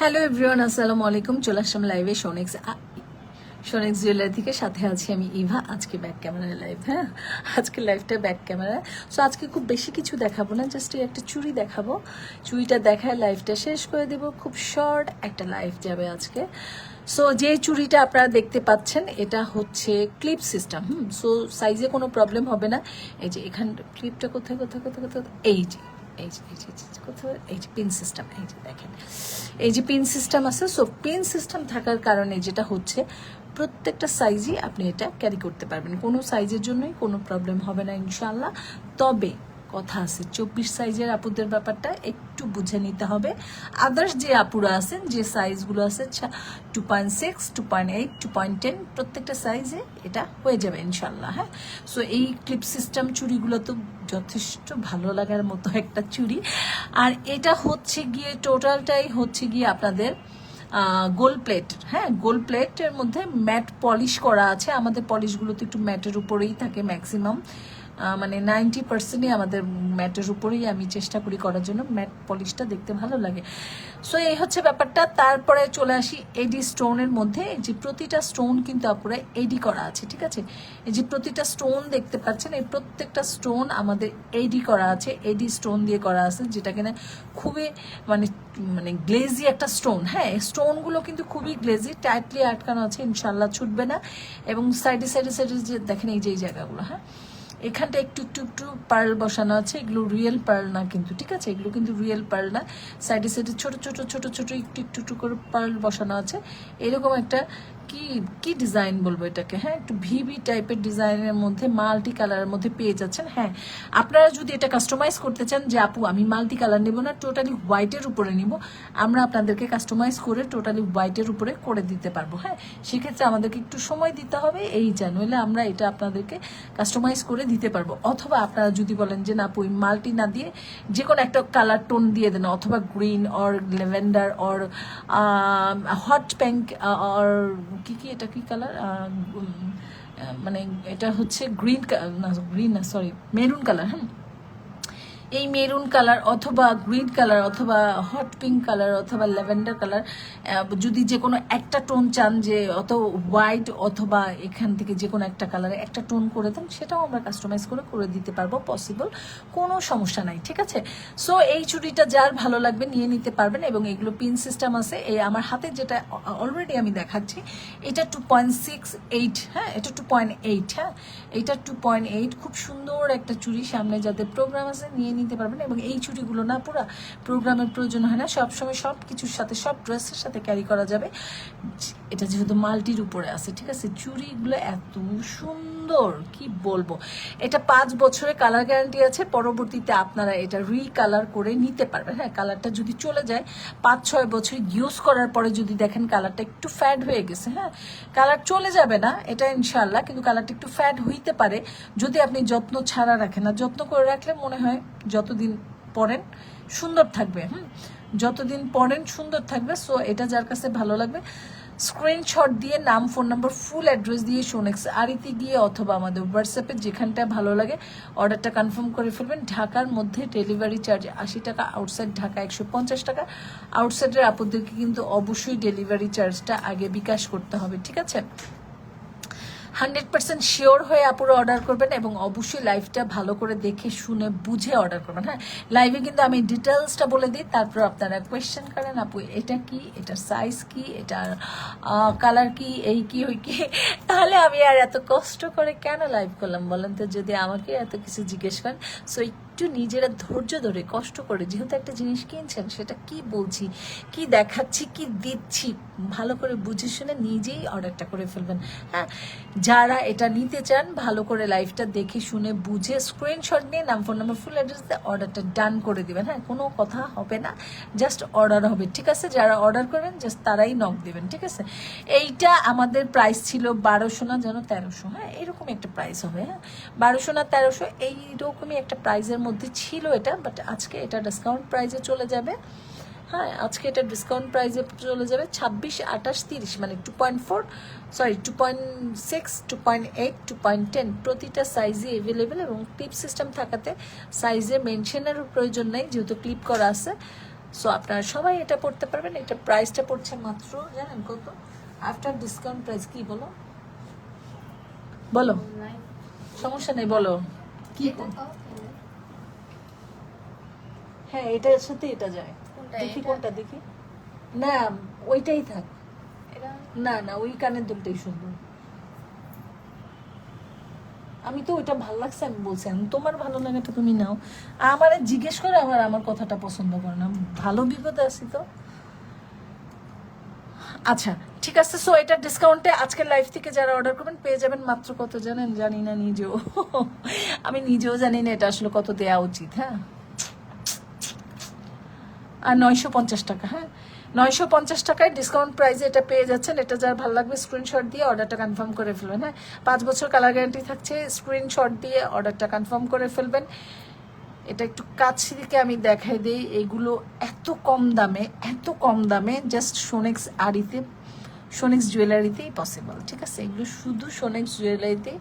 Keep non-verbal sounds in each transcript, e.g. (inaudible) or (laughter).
Hello everyone আসসালামু আলাইকুম চলে আসলাম লাইভে সোনেক্স সোনেক্স জুয়েলারি থেকে সাথে আছি আমি ইভা আজকে ব্যাক ক্যামেরা লাইভ হ্যাঁ? আজকে লাইভটা ব্যাক ক্যামেরা সো আজকে খুব বেশি কিছু দেখাবো না জাস্ট এই একটা চুড়ি দেখাবো। চুড়িটা দেখায় লাইভটা শেষ করে দেব। খুব শর্ট একটা লাইভ যাবে আজকে। সো যে চুড়িটা আপনারা দেখতে পাচ্ছেন, এটা হচ্ছে ক্লিপ সিস্টেম হুম? সো সাইজে কোনো প্রবলেম হবে না। এই যে, এখান ক্লিপটা কোথায় কোথায় কোথায় কোথায়? এই যে এই যে কোথায় এই যে পিন সিস্টেম এই যে দেখেন। এই যে পিন সিস্টেম আছে সো পিন সিস্টেম থাকার কারণে যেটা হচ্ছে, প্রত্যেকটা সাইজই আপনি এটা ক্যারি করতে পারবেন। কোনো সাইজের জন্যই কোনো প্রবলেম হবে না ইনশাল্লাহ তবে কথা আছে। চব্বিশ সাইজের আপুদের ব্যাপারটা একটু বুঝে নিতে হবে। আদার্স যে আপুরা আছেন, যে সাইজগুলো আছে two point six two point eight two point ten প্রত্যেকটা সাইজে এটা হয়ে যাবে ইনশাল্লাহ হ্যাঁ? সো এই ক্লিপ সিস্টেম চুড়িগুলো তো যথেষ্ট ভালো লাগার মতো একটা চুড়ি। আর এটা হচ্ছে গিয়ে টোটালটাই হচ্ছে গিয়ে আপনাদের গোল্ড প্লেট হ্যাঁ? গোল্ড প্লেটের মধ্যে ম্যাট পলিশ করা আছে। আমাদের পলিশগুলো তো একটু ম্যাটের উপরেই থাকে ম্যাক্সিমাম মানে নাইনটি পার্সেন্টই আমাদের ম্যাটের উপরেই আমি চেষ্টা করি করার জন্য। ম্যাট পলিশটা দেখতে ভালো লাগে। সো এই হচ্ছে ব্যাপারটা। তারপরে চলে আসি এডি স্টোনের মধ্যে। যে প্রতিটা স্টোন কিন্তু আপুরা এডি করা আছে, ঠিক আছে? এই যে প্রতিটা স্টোন দেখতে পাচ্ছেন, এই প্রত্যেকটা স্টোন আমাদের এডি করা আছে এডি স্টোন দিয়ে করা আছে, যেটা কিনা খুবই মানে মানে গ্লেজি একটা স্টোন হ্যাঁ স্টোনগুলো কিন্তু খুবই গ্লেজি টাইটলি আটকানো আছে ইনশাল্লাহ ছুটবে না। এবং সাইডে সাইডে সাইডে যে দেখেন এই যে, এই জায়গাগুলো হ্যাঁ? এখানটা একটু একটু একটু পার্ল বসানো আছে। এগুলো রিয়েল পার্ল না কিন্তু, ঠিক আছে? এগুলো কিন্তু রিয়েল পার্ল না। সাইডে সাইডে ছোট ছোট ছোট ছোট, একটু একটু একটু করে পার্ল বসানো আছে। এরকম একটা কি কি ডিজাইন বলব এটাকে? হ্যাঁ একটু ভিভি টাইপের ডিজাইনের মধ্যে মাল্টি কালারের মধ্যে পেয়ে যাচ্ছেন। হ্যাঁ আপনারা যদি এটা কাস্টমাইজ করতে চান, যে আপু, আমি মাল্টি কালার নেব না টোটালি হোয়াইটের উপরে নিব, আমরা আপনাদেরকে কাস্টমাইজ করে টোটালি হোয়াইটের উপরে করে দিতে পারব। হ্যাঁ সেক্ষেত্রে আমাদেরকে একটু সময় দিতে হবে, এই যা নইলে আমরা এটা আপনাদেরকে কাস্টমাইজ করে দিতে পারব। অথবা আপনারা যদি বলেন যে, না আপু মাল্টি না দিয়ে যে কোনো একটা কালার টোন দিয়ে দেন, অথবা green or lavender or hot pink or কি কি, এটা কি কালার মানে এটা হচ্ছে গ্রিন না গ্রিন না সরি মেরুন কালার হ্যাঁ? এই মেরুন কালার অথবা গ্রিন কালার অথবা হট পিঙ্ক কালার অথবা ল্যাভেন্ডার কালার যদি যে কোনো একটা টোন চান যে অত হোয়াইট অথবা এখান থেকে যে কোনো একটা কালারে একটা টোন করে দেন, সেটাও আমরা কাস্টমাইজ করে করে দিতে পারব পসিবল কোনো সমস্যা নাই, ঠিক আছে? সো এই চুড়িটা যার ভালো লাগবে নিয়ে নিতে পারবেন এবং এগুলো পিন সিস্টেম আছে। এই আমার হাতে যেটা অলরেডি আমি দেখাচ্ছি, এটা টু পয়েন্ট সিক্স এইট হ্যাঁ এটা টু পয়েন্ট এইট হ্যাঁ এটা টু পয়েন্ট এইট খুব সুন্দর একটা চুড়ি, সামনে যাদের প্রোগ্রাম আছে, নিয়ে নিতে পারবেন এবং এই চুড়িগুলো না পুরো প্রোগ্রামের প্রয়োজন হয় না। সবসময় সব কিছুর সাথে, সব ড্রেসের সাথে ক্যারি করা যাবে। এটা যেহেতু মাল্টির উপরে আছে, ঠিক আছে? চুড়িগুলো এত সুন্দর কি বলব? এটা পাঁচ বছরের কালার গ্যারান্টি আছে, পরবর্তীতে আপনারা এটা রি কালার করে নিতে পারবেন। হ্যাঁ কালারটা যদি চলে যায়, পাঁচ, ছয় বছর ইউজ করার পরে যদি দেখেন কালারটা একটু ফ্যাড হয়ে গেছে হ্যাঁ কালার চলে যাবে না, এটা ইনশাল্লাহ কিন্তু কালারটা একটু ফ্যাড হইতে পারে, যদি আপনি যত্ন ছাড়া রাখেন। না যত্ন করে রাখলে মনে হয় যতদিন পরেন সুন্দর থাকবে, হুম, যতদিন পরেন সুন্দর থাকবে সো এটা যার কাছে ভালো লাগবে। স্ক্রিনশট দিয়ে নাম, ফোন নাম্বার ফুল অ্যাড্রেস দিয়ে সোনেক্স আরিতে গিয়ে অথবা আমাদের হোয়াটসঅ্যাপে যেখানটা ভালো লাগে অর্ডারটা কনফার্ম করে ফেলবেন। ঢাকার মধ্যে ডেলিভারি চার্জ আশি টাকা আউটসাইড ঢাকা একশো পঞ্চাশ টাকা। আউটসাইডের আপদেরকে কিন্তু অবশ্যই ডেলিভারি চার্জটা আগে বিকাশ করতে হবে, ঠিক আছে? হান্ড্রেড পার্সেন্ট শিওর হয়ে আপুরা অর্ডার করবেন এবং অবশ্যই লাইভটা ভালো করে দেখে শুনে বুঝে অর্ডার করবেন। হ্যাঁ লাইভে কিন্তু আমি ডিটেলসটা বলে দিই, তারপর আপনারা কোয়েশ্চেন করেন, আপু, এটা কি? এটার সাইজ কি? এটার কালার কি? এই কি, ওই কি? (laughs) তাহলে আমি আর এত কষ্ট করে কেন লাইভ করলাম বলেন তো? যদি আমাকে এত কিছু জিজ্ঞেস করেন সো একটু নিজেরা ধৈর্য ধরে, কষ্ট করে, যেহেতু একটা জিনিস কিনছেন, সেটা কি বলছি, কি দেখাচ্ছি, কি দিচ্ছি ভালো করে বুঝে শুনে নিজেই অর্ডারটা করে ফেলবেন। হ্যাঁ যারা এটা নিতে চান, ভালো করে লাইভটা দেখে শুনে বুঝে স্ক্রিনশট নিয়ে নাম ফোন নাম্বার ফুল অ্যাড্রেস দিয়ে অর্ডারটা ডান করে দিবেন। হ্যাঁ কোনো কথা হবে না জাস্ট অর্ডার হবে, ঠিক আছে? যারা অর্ডার করবেন জাস্ট তারাই নক দেবেন, ঠিক আছে? এইটা আমাদের প্রাইস ছিল বারোশো না, যেন তেরোশো। হ্যাঁ এরকমই একটা প্রাইস হবে হ্যাঁ? বারোশো না তেরোশো, এইরকমই একটা প্রাইজের মধ্যে ছিল এটা বাট আজকে এটা ডিসকাউন্ট প্রাইজে চলে যাবে। হ্যাঁ আজকে এটা ডিসকাউন্ট প্রাইসে চলে যাবে ছাব্বিশ আঠাশ তিরিশ মানে two point four sorry two point six two point eight two point ten প্রতিটা সাইজে অ্যাভেলেবেল এবং ক্লিপ সিস্টেম থাকাতে সাইজে মেনশনের প্রয়োজন নেই যেহেতু ক্লিপ করা আছে। সো আপনারা সবাই এটা পড়তে পারবেন এটা প্রাইসটা পড়ছে মাত্র জানেন কত? আফটার ডিসকাউন্ট প্রাইস কি বলো? বলো। সমস্যা নেই বলো। কি? হ্যাঁ এটার সাথে এটা যায়। দেখি কোনটা দেখি। না ওইটাই থাক। না না ওই কানের দুলটাই সুন্দর। আমি তো ওইটা ভালো লাগছে আমি বলছি আমি তোমার ভালো লাগে তুমি নাও। আমার জিজ্ঞেস করে আমার আমার কথাটা পছন্দ করে না। ভালো বিপদে আছি তো। আচ্ছা ঠিক আছে সো এটা ডিসকাউন্টে আজকের লাইফ থেকে যারা অর্ডার করবেন পেয়ে যাবেন মাত্র কত জানেন? জানি না নিজেও। আমি নিজেও জানি না এটা আসলে কত দেওয়া উচিত হ্যাঁ? আর নয়শো পঞ্চাশ টাকা হ্যাঁ? নয়শো পঞ্চাশ টাকায় ডিসকাউন্ট প্রাইসে এটা পেয়ে যাচ্ছেন। এটা যার ভালো লাগবে স্ক্রিনশট দিয়ে অর্ডারটা কনফার্ম করে ফেলবেন হ্যাঁ? পাঁচ বছর কালার গ্যারান্টি থাকছে স্ক্রিনশট দিয়ে অর্ডারটা কনফার্ম করে ফেলবেন। এটা একটু কাছে দিকে আমি দেখাই দিই, এগুলো এত কম দামে, এত কম দামে জাস্ট সোনেক্স আড়িতে সোনেক্স জুয়েলারিতেই পসিবল ঠিক আছে? এগুলো শুধু সোনেক্স জুয়েলারিতেই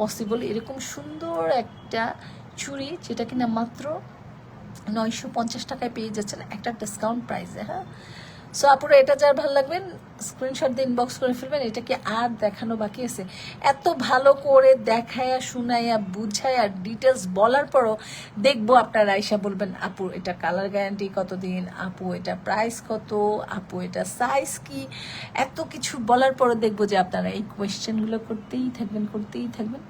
পসিবল এরকম সুন্দর একটা চুড়ি, যেটা কিনা মাত্র নয়শো পঞ্চাশ টাকায় পেয়ে যাচ্ছেন একটা ডিসকাউন্ট প্রাইসে হ্যাঁ? সো আপুরা এটা যার ভালো লাগবেন স্ক্রিনশট দিয়ে ইনবক্স করে ফেলবেন, এটা কি আর দেখানো বাকি আছে? এত ভালো করে দেখায়া শুনাইয়া বুঝাইয়া ডিটেলস বলার পরও দেখব আপনারা আইসা বলবেন, আপু, এটা কালার গ্যারান্টি কতদিন? আপু, এটা প্রাইস কত? আপু, এটা সাইজ কি? এত কিছু বলার পরও দেখব যে আপনারা এই কোয়েশ্চেনগুলো করতেই থাকবেন করতেই থাকবেন।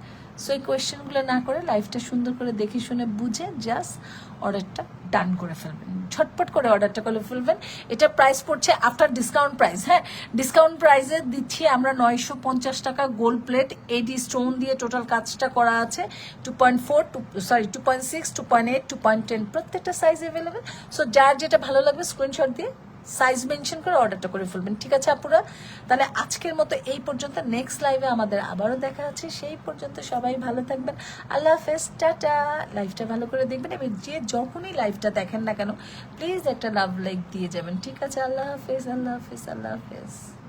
সো এই কোয়েশ্চেনগুলো না করে লাইফটা সুন্দর করে দেখে শুনে বুঝে জাস্ট অর্ডারটা ডান করে ফেলবেন। ঝটপট করে অর্ডারটা করে ফেলবেন। এটা প্রাইস পড়ছে আফটার ডিসকাউন্ট প্রাইস হ্যাঁ? ডিসকাউন্ট প্রাইসে দিচ্ছি আমরা নয়শো পঞ্চাশ টাকা গোল্ড প্লেট এডি স্টোন দিয়ে টোটাল কাজটা করা আছে। Two point four two sorry two point six two point eight two point ten প্রত্যেকটা সাইজ অ্যাভেলেবেল সো যার যেটা ভালো লাগবে স্ক্রিনশট দিয়ে সাইজ মেনশন করে অর্ডারটা করে ফেলবেন। ঠিক আছে, আপুরা? তাহলে আজকের মতো এই পর্যন্ত। নেক্সট লাইভে আমাদের আবারও দেখা আছে সেই পর্যন্ত সবাই ভালো থাকবেন। আল্লাহ হাফেজ, টাটা। লাইভটা ভালো করে দেখবেন এবং যে যখনই লাইভটা দেখেন না কেন প্লিজ একটা লাভ লাইক দিয়ে যাবেন। ঠিক আছে, আল্লাহ হাফেজ আল্লাহ হাফেজ আল্লাহ হাফেজ।